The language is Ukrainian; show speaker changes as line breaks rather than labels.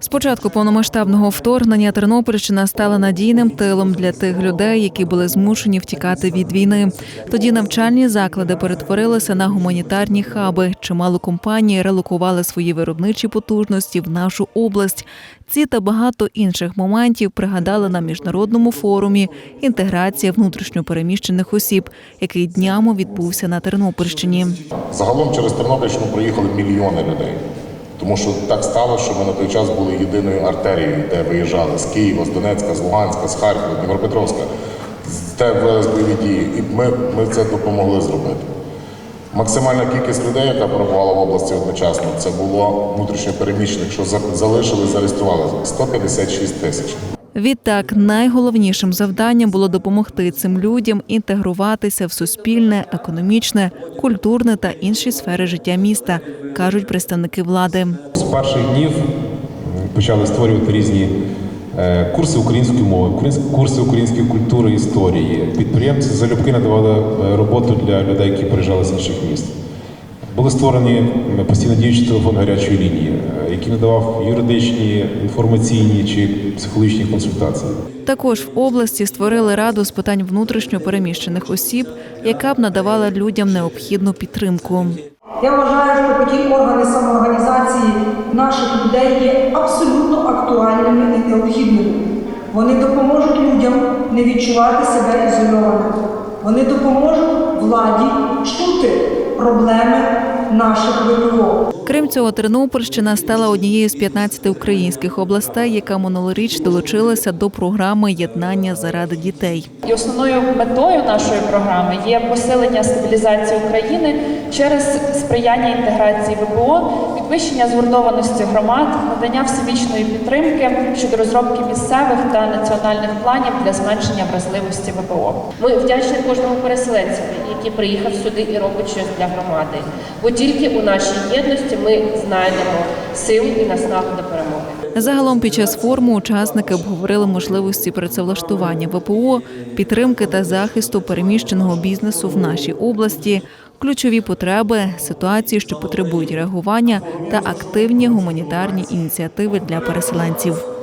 З початку повномасштабного вторгнення Тернопільщина стала надійним тилом для тих людей, які були змушені втікати від війни. Тоді навчальні заклади перетворилися на гуманітарні хаби. Чимало компаній релокували свої виробничі потужності в нашу область. Ці та багато інших моментів пригадали на міжнародному форумі інтеграція внутрішньопереміщених осіб, який днями відбувся на Тернопільщині.
Загалом через Тернопільщину проїхали мільйони людей. Тому що так стало, що ми на той час були єдиною артерією, де виїжджали з Києва, з Донецька, з Луганська, з Харкова, Дніпропетровська, де вели бойові дії. І ми, ми це допомогли зробити. Максимальна кількість людей, яка перебувала в області одночасно, це було внутрішньо переміщених, що за- залишили, зареєстрували 156 тисяч.
Відтак, найголовнішим завданням було допомогти цим людям інтегруватися в суспільне, економічне, культурне та інші сфери життя міста, кажуть представники влади.
З перших днів почали створювати різні е, курси української мови, курси української культури історії. Підприємці залюбки надавали е, роботу для людей, які приїжджали з інших міст. Були створені постійно діючий телефон гарячої лінії, е, який надавав юридичні, інформаційні чи психологічні консультації.
Також в області створили раду з питань внутрішньо переміщених осіб, яка б надавала людям необхідну підтримку.
Я вважаю, що такі органи самоорганізації наших людей є абсолютно актуальними і необхідними. Вони допоможуть людям не відчувати себе ізольованими. Вони допоможуть владі чути проблеми наших ВПО.
Крім цього, Тернопільщина стала однією з 15 українських областей, яка минулоріч долучилася до програми єднання заради дітей.
І основною метою нашої програми є посилення стабілізації України через сприяння інтеграції ВПО, підвищення згуртованості громад, надання всебічної підтримки щодо розробки місцевих та національних планів для зменшення вразливості ВПО. Ми вдячні кожному переселенцю, який приїхав сюди і робить щось для громади. Бо тільки у нашій єдності ми знайдемо силу і наснагу до перемоги.
Загалом під час форуму учасники обговорили можливості працевлаштування ВПО, підтримки та захисту переміщеного бізнесу в нашій області, ключові потреби, ситуації, що потребують реагування, та активні гуманітарні ініціативи для переселенців.